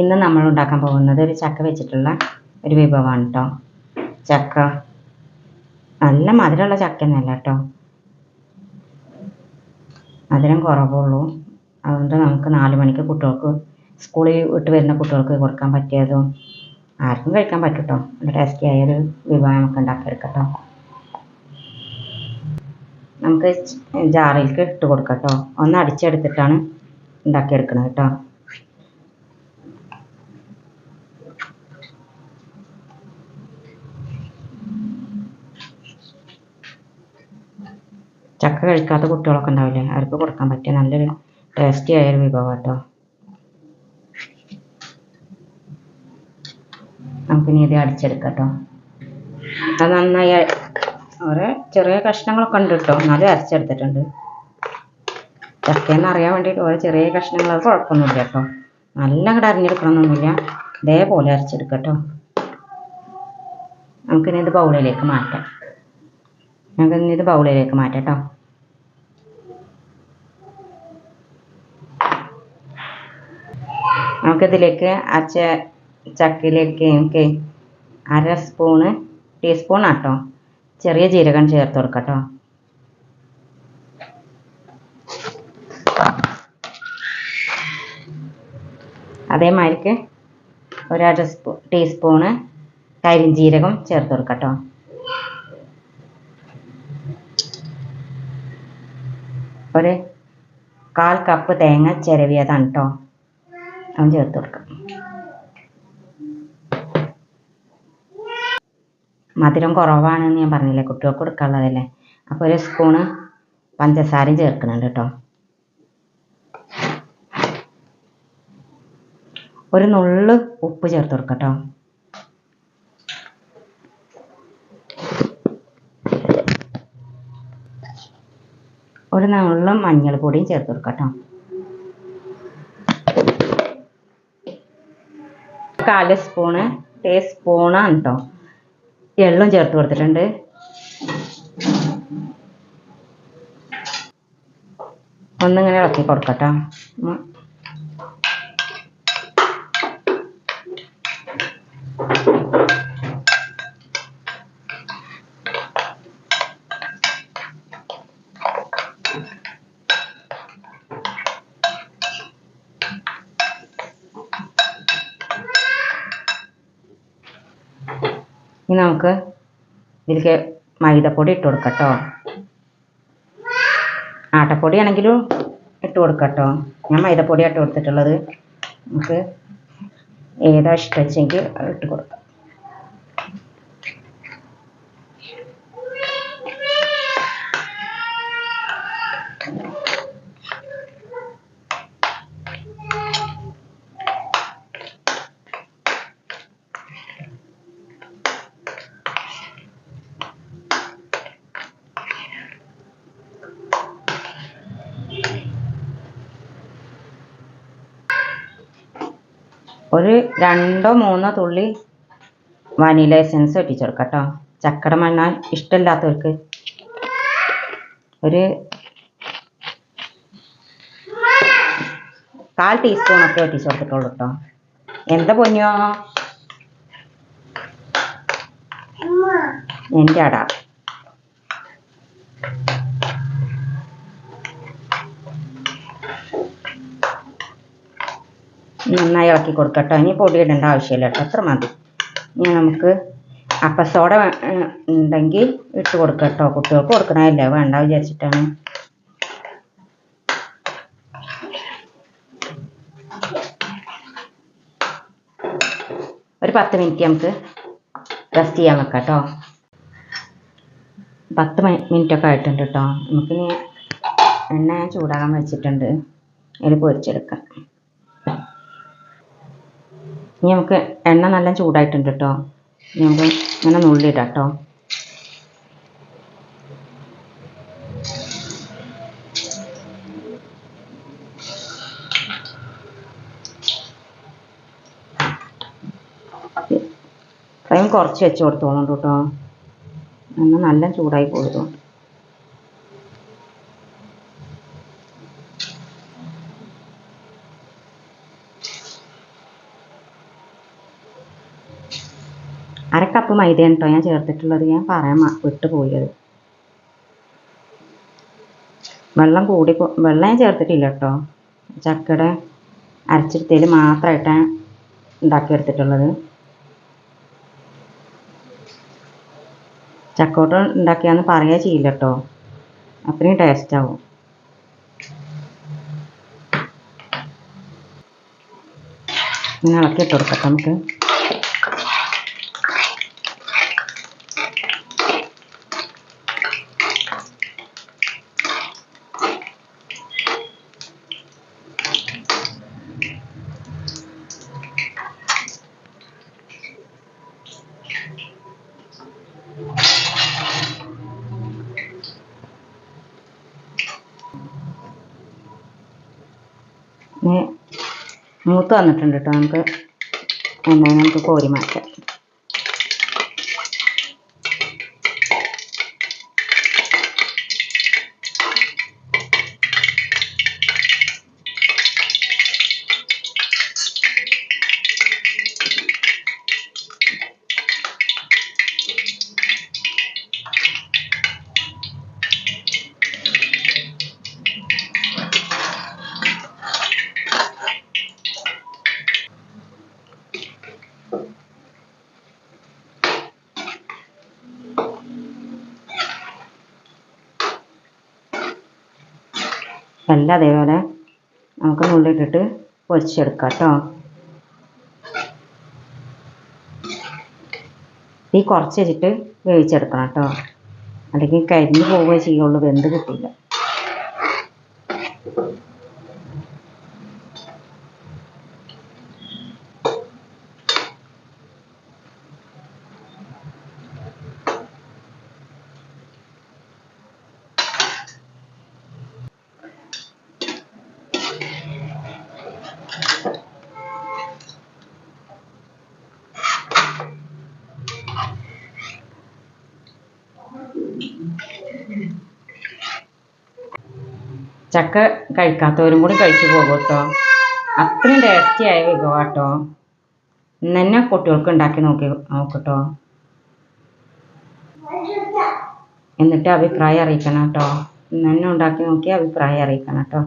ഇന്ന് നമ്മൾ ഉണ്ടാക്കാൻ പോകുന്നത് ഒരു ചക്ക വെച്ചിട്ടുള്ള ഒരു വിഭവമാണ് കേട്ടോ ചക്ക. നല്ല മധുരമുള്ള ചക്ക ചക്കയൊന്നുമല്ല കേട്ടോ മധുരം കുറവുള്ളൂ. അതുകൊണ്ട് നമുക്ക് നാല് മണിക്ക് കുട്ടികൾക്ക് സ്കൂളിൽ വിട്ട് വരുന്ന കുട്ടികൾക്ക് കൊടുക്കാൻ പറ്റിയതും ആർക്കും കഴിക്കാൻ പറ്റും കേട്ടോ ടേസ്റ്റി ആയൊരു വിഭവം നമുക്ക് ഉണ്ടാക്കിയെടുക്കാം കേട്ടോ നമുക്ക് ജാറിലേക്ക് ഇട്ട് കൊടുക്കാം കേട്ടോ ഒന്ന് അടിച്ചെടുത്തിട്ടാണ് ഉണ്ടാക്കിയെടുക്കുന്നത് കേട്ടോ ചക്ക കഴിക്കാത്ത കുട്ടികളൊക്കെ ഉണ്ടാവില്ലേ? അവർക്ക് കൊടുക്കാൻ പറ്റിയ നല്ലൊരു ടേസ്റ്റി ആയൊരു വിഭവം കേട്ടോ. നമുക്കിനി ഇത് അടിച്ചെടുക്കാം അത് നന്നായി ഓരോ ചെറിയ കഷ്ണങ്ങളൊക്കെ ഉണ്ട് കേട്ടോ. എന്നാലും അരച്ചെടുത്തിട്ടുണ്ട്. ചക്കയെന്ന് അറിയാൻ വേണ്ടിയിട്ട് ഓരോ ചെറിയ കഷ്ണങ്ങൾ അത് കുഴപ്പമൊന്നുമില്ല കേട്ടോ. നല്ല അങ്ങോട്ട് അരിഞ്ഞെടുക്കണമെന്നൊന്നുമില്ല ഇതേപോലെ അരച്ചെടുക്കാം കേട്ടോ. നമുക്കിനി ഇത് ബൗളിലേക്ക് മാറ്റാം. നമുക്കിനി ഇത് ബൗളിലേക്ക് മാറ്റാം കേട്ടോ. നമുക്കിതിലേക്ക് അച്ച ചക്കയിലേക്ക് നമുക്ക് അര സ്പൂണ് ടീസ്പൂൺ ആട്ടോ. ചെറിയ ജീരകം ചേർത്ത് കൊടുക്കട്ടോ. കേട്ടോ അതേമാതിരിക്ക് ഒരു അര സ്പൂ ടീസ്പൂണ് കരിഞ്ജീരകം ചേർത്ത് കൊടുക്കട്ടോ. കേട്ടോ ഒരു കാൽ കപ്പ് തേങ്ങ ചിരവിയതാണ് കേട്ടോ അവൻ ചേർത്ത് കൊടുക്കാം. മധുരം കുറവാണെന്ന് ഞാൻ പറഞ്ഞില്ലേ കുട്ടികൾക്ക് കൊടുക്കാനുള്ളതല്ലേ? അപ്പോൾ ഒരു സ്പൂണ് പഞ്ചസാരയും ചേർക്കുന്നുണ്ട് കേട്ടോ. ഒരു നുള്ള് ഉപ്പ് ചേർത്ത് കൊടുക്കാം കേട്ടോ. ഒരു മഞ്ഞൾ മഞ്ഞൾപ്പൊടിയും ചേർത്ത് കൊടുക്കാം കേട്ടോ. കാൽ സ്പൂണ് ടീസ്പൂണാണ് കേട്ടോ എള്ളും ചേർത്ത് കൊടുത്തിട്ടുണ്ട്. ഒന്നിങ്ങനെ ഇളക്കി കൊടുക്കട്ടോ ഇനി നമുക്ക് ഇതിലേക്ക് മൈദപ്പൊടി ഇട്ട് കൊടുക്കട്ടോ. ആട്ടപ്പൊടി ആണെങ്കിലും ഇട്ട് കൊടുക്കട്ടോ. ഞാൻ മൈദപ്പൊടി ഇട്ട് കൊടുത്തിട്ടുള്ളത്. നമുക്ക് ഏതാ ഇഷ്ടം വെച്ചെങ്കിൽ ഇട്ട് കൊടുക്കാം. ഒരു രണ്ടോ മൂന്നോ തുള്ളി വനില എസൻസ് ഒട്ടിച്ചെടുക്കാം കേട്ടോ ചക്കട മണ്ണ ഇഷ്ടമില്ലാത്തവർക്ക് ഒരു കാൽ ടീസ്പൂണൊക്കെ ഒട്ടിച്ചെടുത്തിട്ടുള്ളൂ കേട്ടോ എന്താ പൊന്നോ? എന്റെ അട. നന്നായി ഇളക്കി കൊടുക്കട്ടോ. ഇനി പൊടി ഇടേണ്ട ആവശ്യമില്ല കേട്ടോ. അത്ര മതി. ഇനി നമുക്ക് അപ്പസോഡ ഉണ്ടെങ്കിൽ ഇട്ട് കൊടുക്കട്ടോ കുട്ടികൾക്ക് കൊടുക്കണമല്ലേ വേണ്ട വിചാരിച്ചിട്ടാണ്. ഒരു പത്ത് മിനിറ്റ് നമുക്ക് റെസ്റ്റ് ചെയ്യാൻ വെക്കാം കേട്ടോ. പത്ത് മിനിറ്റ് ഒക്കെ ആയിട്ടുണ്ട് കേട്ടോ. നമുക്കിനി എണ്ണ ചൂടാകാൻ വെച്ചിട്ടുണ്ട്. അതിൽ പൊരിച്ചെടുക്കാം. ഇനി നമുക്ക് എണ്ണ നല്ല ചൂടായിട്ടുണ്ട് കേട്ടോ നമുക്ക് ഇങ്ങനെ നുള്ളിയിടാം കേട്ടോ ഫ്ലെയിം കുറച്ച് വെച്ച് കൊടുത്തോളൂ കേട്ടോ എണ്ണ നല്ല ചൂടായി പോയതുകൊണ്ട് അര കപ്പ് മൈദയാണ് കേട്ടോ ഞാൻ ചേർത്തിട്ടുള്ളത്. ഞാൻ പറയാൻ വിട്ടുപോയത് വെള്ളം കൂടി വെള്ളം ഞാൻ ചേർത്തിട്ടില്ല കേട്ടോ. ചക്കയുടെ അരച്ചെടുത്തതിൽ മാത്രമായിട്ടാണ് ഉണ്ടാക്കിയെടുത്തിട്ടുള്ളത്. ചക്കോട്ട് ഉണ്ടാക്കിയാന്ന് പറയാ ചെയ്യില്ല കേട്ടോ. അത്രയും ടേസ്റ്റ് ആവും. ഇങ്ങനെ ഇളക്കി ഇട്ട് കൊടുക്കട്ടെ നമുക്ക്. മൂത്ത് വന്നിട്ടുണ്ട് കേട്ടോ നമുക്ക് എണ്ണ നമുക്ക് കോരി മാറ്റാം. എല്ലാം അതേപോലെ നമുക്ക് നുള്ളിട്ടിട്ട് പൊരിച്ചെടുക്കാം കേട്ടോ തീ കുറച്ച് വെച്ചിട്ട് വേവിച്ചെടുക്കണം കേട്ടോ അല്ലെങ്കിൽ കരിഞ്ഞു പോവുകയോ ചെയ്യുള്ളൂ വെന്ത് കിട്ടില്ല. ചക്ക കഴിക്കാത്തവരും കൂടി കഴിച്ചു പോകും കേട്ടോ. അത്രയും ടേസ്റ്റി ആയ വിഭവം കേട്ടോ. ഇന്ന് തന്നെ കുട്ടികൾക്ക് ഉണ്ടാക്കി നോക്കി നോക്കട്ടോ. എന്നിട്ട് അഭിപ്രായം അറിയിക്കണം കേട്ടോ. ഇന്ന് തന്നെ ഉണ്ടാക്കി നോക്കി അഭിപ്രായം അറിയിക്കണം കേട്ടോ.